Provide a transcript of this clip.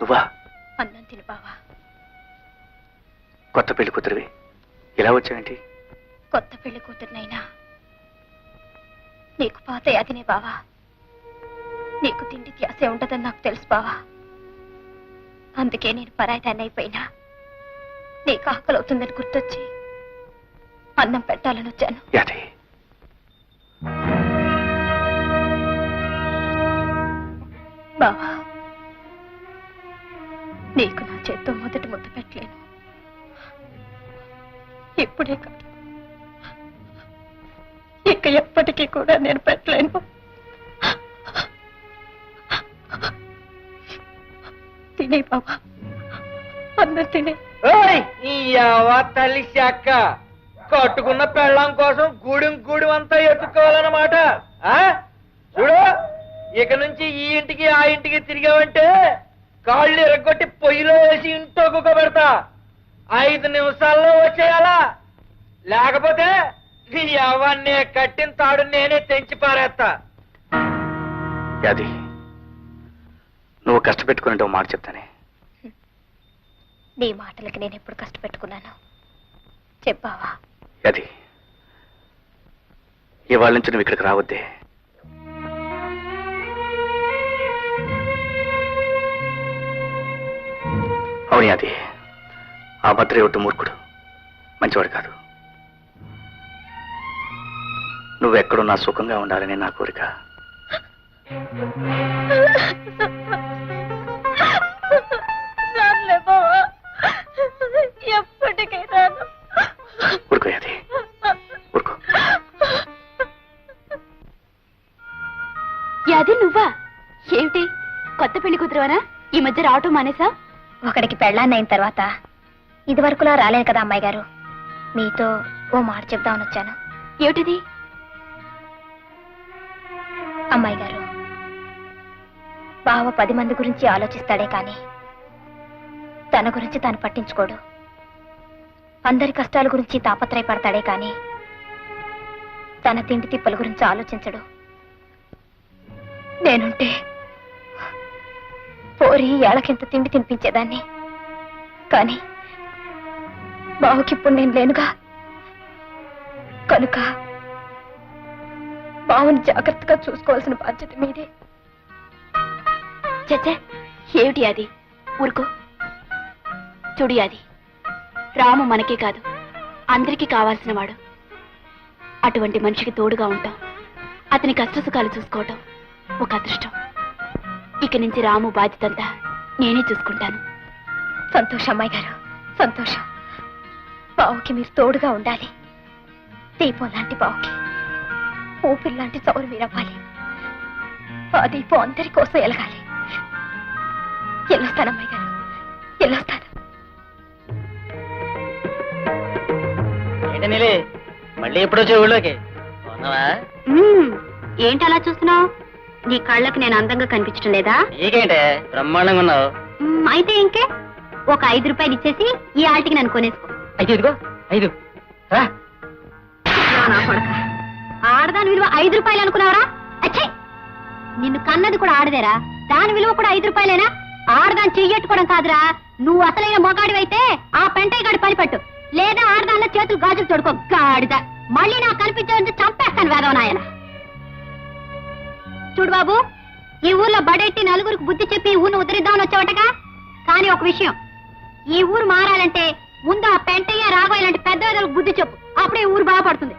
నువ్వా? అన్నం తిని బావా. కొత్త పెళ్ళి కూతురివి. ఇలా వచ్చావేంటి? కొత్త పెళ్ళి కూతురునైనా. నీకు పాత యాదినే బావా. నీకు తిండి ధ్యాసే ఉండదని నాకు తెలుసు బావా. అందుకే నేను పరాయిదాన్ని అయిపోయినా. నీకు ఆకలి అవుతుందని గుర్తొచ్చి అన్నం పెట్టాలని వచ్చాను. నీకు నా చేత్తో మొదటి ముద్ద పెట్టలేను. ఇప్పుడే కాదు. ఇక ఎప్పటికీ కూడా నేను పెట్టలేను. తినే బాబా. అందరు తినే. ఓయ్ తల్లి శాఖ. కట్టుకున్న పెళ్ళం కోసం గూడెం గూడెం అంతా ఎత్తుకోవాలన్నమాట ఆ? చూడు ఇక నుంచి ఈ ఇంటికి ఆ ఇంటికి తిరిగావంటే కాళ్ళు ఎరగొట్టి పొయ్యిలో వేసి ఇంట్లో కుక్కబెడతా ఐదు నిమిషాల్లో వచ్చేయాలా? లేకపోతే నీ యవ్వన్నే కట్టిన తాడు నేనే తెంచి పారేస్తా. యాది నువ్వు కష్టపెట్టుకుని మాట చెప్తానే. నీ మాటలకి నేను ఎప్పుడు కష్టపెట్టుకున్నాను? చెప్పావా? యాది ఇవాళ నుంచి నువ్వు ఇక్కడికి రావద్దే. అవును యాది ఆ భద్రయ్య మూర్ఖుడు. మంచివాడు కాదు. నువ్వెక్కడున్నా సుఖంగా ఉండాలని నా కోరిక. ఊరుకో. యాది నువ్వా? ఏమిటి? కొత్త పెళ్ళి కూతురువనా? ఈ మధ్య రావటం మానేసా? ఒకడికి పెళ్ళాన్నైన తర్వాత ఇదివరకులా రాలేదు కదా అమ్మాయి గారు మీతో ఓ మాట చెప్దామని వచ్చాను. ఏమిటిది? అమ్మాయి గారు బావ పది మంది గురించి ఆలోచిస్తాడే కానీ తన గురించి తాను పట్టించుకోడు. అందరి కష్టాల గురించి తాపత్రయపడతాడే కానీ తన తిండి తిప్పల గురించి ఆలోచించడు. నేనుంటే పోరి ఏళ్ళకింత తిండి తినిపించేదాన్ని. కానీ బావుకిప్పుడు నేను లేనుగా. కనుక బావుని జాగ్రత్తగా చూసుకోవాల్సిన బాధ్యత మీదే. చచ్చే ఏమిటి అది? ఊరుకో. చూడు అది రాము మనకే కాదు అందరికీ కావాల్సిన వాడు. అటువంటి మనిషికి తోడుగా ఉంటాం. అతని కష్టసుఖాలు చూసుకోవటం ఒక అదృష్టం. ఇక నుంచి రాము బాధ్యతంతా నేనే చూసుకుంటాను. సంతోషం అమ్మాయి గారు. సంతోషం. బావుకి మీరు తోడుగా ఉండాలి. దీపం లాంటి బావుకి. ఊపిరి లాంటి చౌరు మీరవ్వాలి ఆ దీపం అందరి కోసం ఎలగాలి. వెళ్ళొస్తాను అమ్మాయి గారు. వెళ్ళొస్తాను మళ్ళీ ఎప్పుడు అవునవా ఏంటి అలా చూస్తున్నావు? నీ కళ్ళకి నేను అందంగా కనిపించడం లేదా? నీకేంటే? బ్రహ్మాండంగా ఉన్నావు. మ్మ్, అయితే ఇంకే. ఒక ఐదు రూపాయలు ఇచ్చేసి ఈ ఆల్టికి నన్ను కొనేసుకో. ఇదిగో ఐదు. రా. నా కొడక. ఆడదాని విలువ ఐదు రూపాయలు అనుకున్నావరా? అచ్చే! నిన్ను కన్నది కూడా ఆడదేరా. దాని విలువ కూడా ఐదు రూపాయలేనా? ఆడదాన్ని చెయ్యట్టుకోవడం కాదురా. నువ్వు అసలైన మొగాడివైతే ఆ పెంటయ్య గాడి పని పట్టు. లేదా ఆడదానిలో చేతులు గాజులు తొడుకో. గాడిద. మళ్ళీ నాకు కనిపించే చంపేస్తాను వేదవనాయన చూడు బాబు ఈ ఊర్లో బడెట్టి నలుగురికి బుద్ధి చెప్పి ఈ ఊరిని ఉద్ధరిద్దామని వచ్చావటగా? కానీ ఒక విషయం ఈ ఊరు మారాలంటే ముందు ఆ పెంటయ్య రాఘవ ఇలాంటి పెద్ద బుద్ధి చెప్పు. అప్పుడే ఊరు బాగుపడుతుంది